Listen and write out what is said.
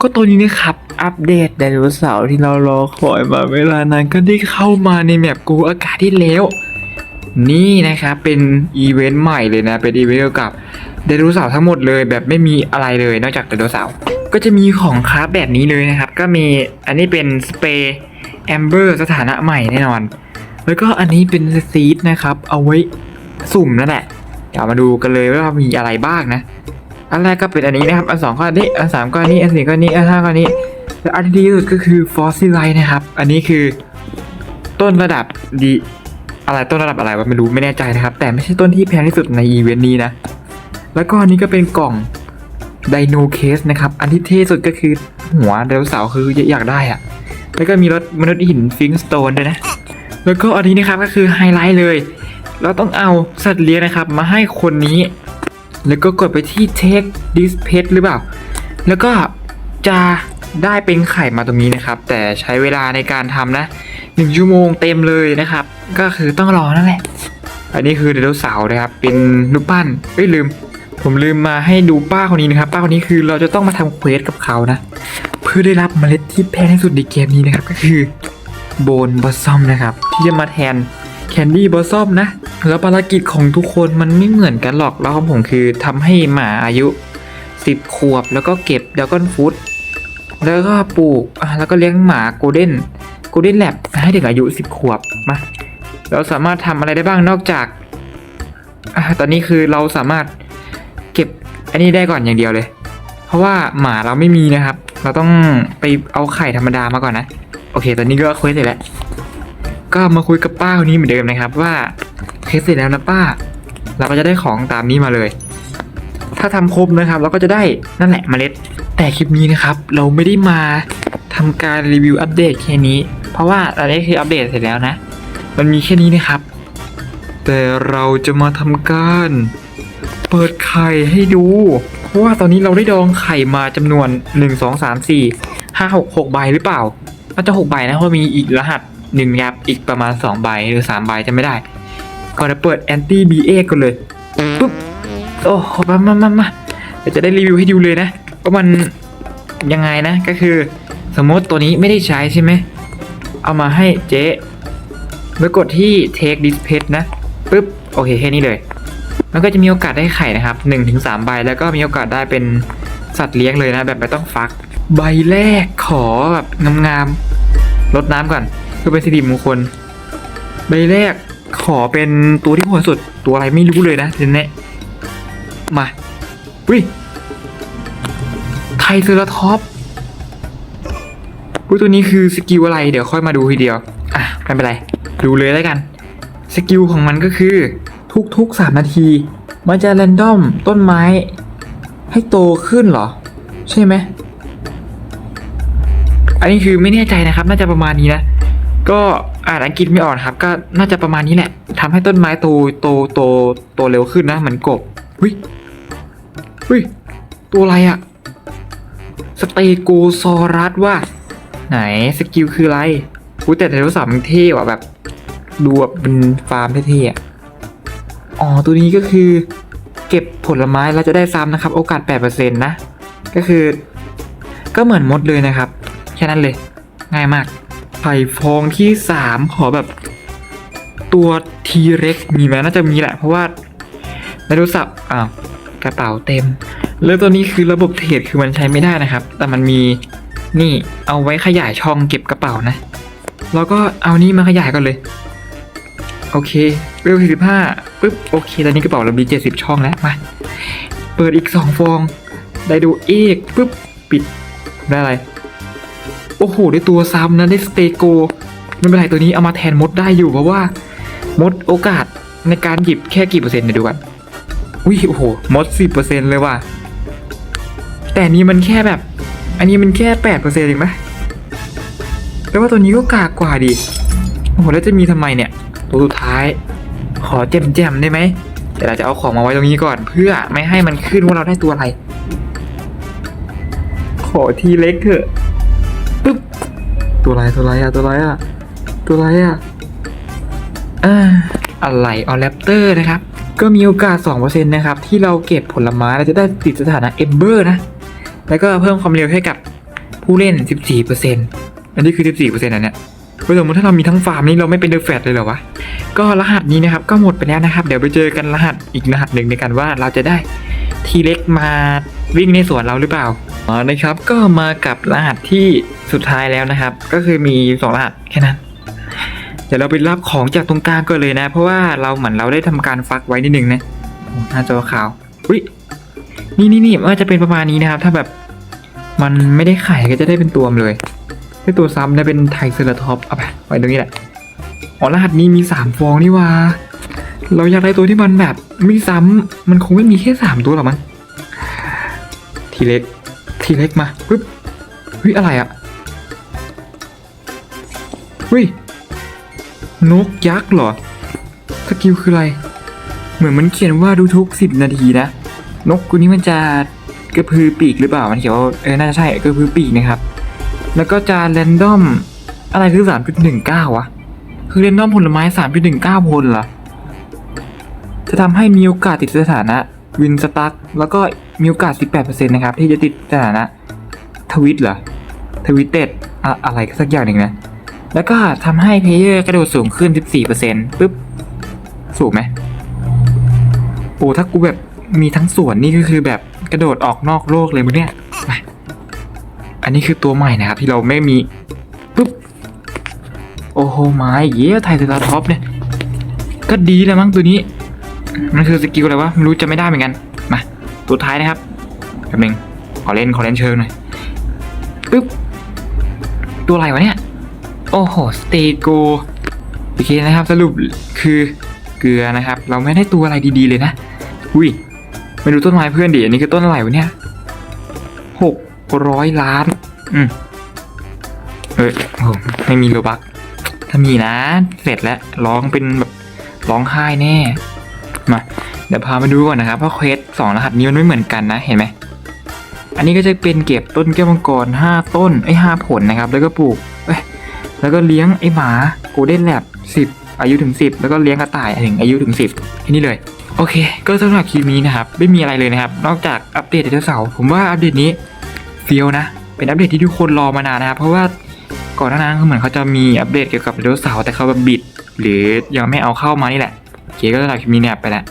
ก็ตัวนี้นะครับ อัปเดตไดโนเสาร์ที่เรารอคอยมาเวลานานก็ได้เข้ามาในแมปกูอากาศที่แล้ว นี่นะครับเป็นอีเวนต์ใหม่เลยนะ เป็นอีเวนต์เกี่ยวกับไดโนเสาร์ทั้งหมดเลยแบบไม่มีอะไรเลยนอกจากไดโนเสาร์ก็จะมีของคราฟแบบนี้เลยนะครับ ก็มีอันนี้เป็นสเปรย์แอมเบอร์สถานะใหม่แน่นอน แล้วก็อันนี้เป็นซีดนะครับ เอาไว้สุ่มนั่นแหละเดี๋ยวมาดูกันเลยว่ามีอะไรบ้างนะ อันแรกก็เป็นอันนี้นะครับ อันสองก็อันนี้ อันสามก็อันนี้ อันสี่ก็อันนี้ อันห้าก็อันนี้และอันที่ดีที่สุดก็คือฟอสซิลไลนะครับ อันนี้คือต้นระดับดีอะไรต้นระดับอะไรวะไม่รู้ไม่แน่ใจนะครับ แต่ไม่ใช่ต้นที่แพงที่สุดในอีเวนต์นี้นะ แล้วก็อันนี้ก็เป็นกล่องไดโนเคสนะครับ อันที่เท่สุดก็คือหัวไดโนเสาร์คืออยากได้อะแล้วก็มีรถมนุษย์หินฟิงสโตนด้วยนะ แล้วก็อันนี้นะครับก็คือไฮไลท์เลย เราต้องเอาสัตว์เลี้ยงนะครับ มาให้คนนี้ แล้วก็กดไปที่ take this pet หรือเปล่า แล้วก็จะได้เป็นไข่มาตรงนี้นะครับ แต่ใช้เวลาในการทำนะหนึ่งชั่วโมงเต็มเลยนะครับ ก็คือต้องรอนั่นแหละ อันนี้คือไดโนเสาร์นะครับ เป็นรูปปั้นเอ้ยลืม ผมลืมมาให้ดูป้าคนนี้นะครับ ป้าคนนี้คือเราจะต้องมาทำเควสกับเขานะ เพื่อได้รับเมล็ดที่แพงที่สุดในเกมนี้นะครับ ก็คือโบนบอสซอมนะครับ ที่จะมาแทน แคนดี้บอสซอมนะ แล้วภารกิจของทุกคนมันไม่เหมือนกันหรอกแล้วของผมคือทำให้หมาอายุ 10 ขวบแล้วก็เก็บด r ก g นฟูดแล้วก็ปลูกแล้วก็เลี้ยงหมาโกลเด้นโกลเด้นแลบให้ถึงอายุ 10 ขวบมาเราสามารถทำอะไรได้บ้างนอกจากอตอนนี้คือเราสามารถเก็บอันนี้ได้ก่อนอย่างเดียวเลย เพราะว่าหมาเราไม่มีนะครับ เราต้องไปเอาไข่ธรรมดามาก่อนนะ โอเค ตอนนี้ก็คุยเสร็จแล้ว ก็มาคุยกับป้าคนนี้เหมือนเดิมนะครับว่าเคสเสร็จแล้วนะป้า เราก็จะได้ของตามนี้มาเลย ถ้าทำครบนะครับ เราก็จะได้นั่นแหละเมล็ด แต่คลิปนี้นะครับ เราไม่ได้มาทำการรีวิวอัปเดตแค่นี้ เพราะว่าอันนี้คืออัปเดตเสร็จแล้วนะ มันมีแค่นี้นะครับ แต่เราจะมาทำการ เปิดไข่ให้ดู เพราะว่าตอนนี้เราได้ดองไข่มาจำนวน 1 2 3 4 5 6 6ใบหรือเปล่าน่าจะ6ใบนะเพราะมีอีกรหัส หนึ่งครับอีกประมาณ 2 ใบหรือ3ใบจะไม่ได้ ก่อนจะเปิด anti BA กันเลยปุ๊บโอ้โหมามามามาเดี๋ยวจะได้รีวิวให้ดูเลยนะว่ามันยังไงนะก็คือ สมมติตัวนี้ไม่ได้ใช้ใช่ไหมเอามาให้เจ๊แล้วกดที่ take this pet นะปุ๊บโอเคแค่นี้เลย มันก็จะมีโอกาสได้ไข่นะครับ 1-3ถึงใบแล้วก็มีโอกาสได้เป็นสัตว์เลี้ยงเลยนะ แบบไม่ต้องฟัก ใบแรกขอแบบงามๆลดน้ำก่อน เพื่อเป็นสิริมงคลใบแรกขอเป็นตัวที่โหดสุดตัวอะไรไม่รู้เลยนะทีนี้มาวิไทเซอร์ท็อปอุ้ยตัวนี้คือสกิลอะไร เดี๋ยวค่อยมาดูทีเดียว อะไม่เป็นไร ดูเลยแล้วกัน สกิลของมันก็คือ ทุกๆ 3 นาที มันจะแรนดอมต้นไม้ ให้โตขึ้นเหรอ ใช่ไหม อันนี้คือไม่แน่ใจนะครับ น่าจะประมาณนี้นะ ก็อ่านอังกฤษไม่ออกนครับ ก็น่าจะประมาณนี้แหละทำให้ต้นไม้โตโตโตโตเร็วขึ้นนะเหมือนกบเฮ้ยเฮ้ยตัวอะไรอะสเตโกซอรัสว่า ไหนสกิลคืออะไรอุ้ยแต่ไดโนเสาร์มันเท่ว่ะแบบดูแบบเป็นฟาร์มเท่ๆอะอ๋อตัวนี้ก็คือ เก็บผลไม้แล้วจะได้ซ้ำนะครับ โอกาส 8%นะ ก็คือ ก็เหมือนมดเลยนะครับ แค่นั้นเลย ง่ายมาก ไข่ฟองที่3ขอแบบตัวทีเร็กมีไหมน่าจะมีแหละ เพราะว่าไดโนเสาร์อ้าวกระเป๋าเต็มแล้วตัวนี้คือระบบเทรดคือมันใช้ไม่ได้นะครับ แต่มันมีนี่เอาไว้ขยายช่องเก็บกระเป๋านะ แล้วก็เอานี่มาขยายกันเลย โอเคเวล45ปึ๊บโอเคตอนนี้กระเป๋าเรามี70ช่องแล้วมาเปิดอีก2ฟอง ได้ดูเอกปึ๊บปิดได้อะไร โอ้โห ได้ตัวซ้ำนะได้สเตโกไม่เป็นไรตัวนี้เอามาแทนมดได้อยู่เพราะว่า มดโอกาสในการหยิบแค่กี่เปอร์เซ็นต์เดี๋ยดูกันอุ้ยโอ้โห มด10%เปอร์เซ็นต์เลยว่ะ แต่นี้มันแค่แบบ อันนี้มันแค่แปดเปอร์เซ็นต์เองไหมแปลว่าตัวนี้ก็กากกว่าดิโอ้โหแล้วจะมีทำไมเนี่ย ตัวสุดท้าย ขอแจมๆได้ไหมแต่เราจะเอาของมาไว้ตรงนี้ก่อน เพื่อไม่ให้มันขึ้นว่าเราได้ตัวอะไร ขอทีเล็กเถอะ ตัวอะไรตัวอะไรอะตัวอะไรอะตัวอะไรอะอ่าอะไรออแรปเตอร์นะครับ ก็มีโอกาส 2%นะครับ ที่เราเก็บผลไม้เราจะได้ติดสถานะเอมเบอร์นะ แล้วก็เพิ่มความเร็วให้กับผู้เล่น 14%อันนี้คือ 14%อันเนี้ยเฮ้ยสมมติถ้าเรามีทั้งฟาร์มนี้เราไม่เป็นเดอะแฟตเลยเหรอวะ ก็รหัสนี้นะครับก็หมดไปแล้วนะครับ เดี๋ยวไปเจอกันรหัสอีกรหัสหนึ่งในกันว่าเราจะได้ ทีเล็กมาวิ่งในสวนเราหรือเปล่าอ๋อนะครับ ก็มากับรหัสที่สุดท้ายแล้วนะครับ ก็คือมีสองรหัสแค่นั้น เดี๋ยวเราไปรับของจากตรงกลางก็เลยนะ เพราะว่าเราเหมือนเราได้ทำการฟักไว้นิดนึงนะโอ้หน้าจอขาวอุ้ยนี่นี่นี่ว่าจะเป็นประมาณนี้นะครับ ถ้าแบบมันไม่ได้ไข่ก็จะได้เป็นตัวมเลยได้ตัวซ้ำได้เป็นไทเซอร์ท็อปเอาไปไว้ตรงนี้แหละ อ๋อรหัสนี้มีสามฟองนี่ว่าเราอยากได้ตัวที่มันแบบไม่ซ้ำมันคงไม่มีแค่สามตัวหรอกมั้งทีเล็กทีเล็กมาปึ๊บเฮ้ยอะไรอะเฮ้ยนกยักษ์เหรอสกิลคืออะไร เหมือนมันเขียนว่าดูทุกสิบนาทีนะ นกตัวนี้มันจะกระพือปีกหรือเปล่า มันเขียนว่าเออน่าจะใช่กระพือปีกนะครับ แล้วก็จะแรนดอมอะไรคือสามจุดหนึ่งเก้าวะ คือเรนดอมผลไม้ 3.19พลเหรอ จะทำให้มีโอกาสติดสถานะวินสตั๊กแล้วก็มีโอกาส 18%นะครับ ที่จะติดสถานะทวิตเหรอ ทวิตเต็ดอะอะไรสักอย่างหนึ่งนะ แล้วก็ทำให้เพลเยอร์กระโดดสูงขึ้น 14%ปึ๊บ สูงไหมโอ้ถ้ากูแบบมีทั้งส่วนนี่ก็คือแบบกระโดดออกนอกโลกเลยมึงเนี่ย อันนี้คือตัวใหม่นะครับ ที่เราไม่มี โอ้โหไม้เย้ไทยเซราท็อปเนี่ย ก็ดีแล้วมั้งตัวนี้ มันคือสกิลอะไรวะไม่รู้จะไม่ได้เหมือนกัน มา ตัวท้ายนะครับแป๊บนึงขอเล่นขอเล่นเชิงหน่อยปึ๊บ ตัวอะไรวะเนี่ย โอ้โห สเตโกโอเคนะครับ สรุปคือเกลือนะครับ เราไม่ได้ตัวอะไรดีๆเลยนะ อุ้ยไม่ดูต้นไม้เพื่อนดิ อันนี้คือต้นอะไรวะเนี่ยหกร้อยล้าน อืมเออโอ้โหไม่มีโลบัก ถ้ามีนะ เสร็จแล้วร้องเป็นแบบร้องไห้แน่ มา เดี๋ยวพามาดูก่อนนะครับเพราะเควสสองรหัสนี้มันไม่เหมือนกันนะเห็นไหมอันนี้ก็จะเป็นเก็บต้นแก้วมังกรห้าต้นไอ้ห้าผลนะครับ แล้วก็ปลูกแล้วก็เลี้ยงไอ้หมาโกลเด้นแลบสิบอายุถึงสิบแล้วก็เลี้ยงกระต่ายถึงอายุถึงสิบแค่นี้เลย โอเค ก็สำหรับคลิปนี้นะครับ ไม่มีอะไรเลยนะครับ นอกจากอัปเดตไดโนเสาร์ผมว่าอัปเดตนี้เฟี้ยวนะ เป็นอัปเดตที่ทุกคนรอมานานนะครับ เพราะว่า ก่อนหน้านั้นคือเหมือนเขาจะมีอัปเดตเกี่ยวกับไดโนเสาร์แต่เขาแบบบิด หรือยังไม่เอาเข้ามานี่แหละโอเคก็สำหรับคลิปนี้เนี่ยไปแล้ว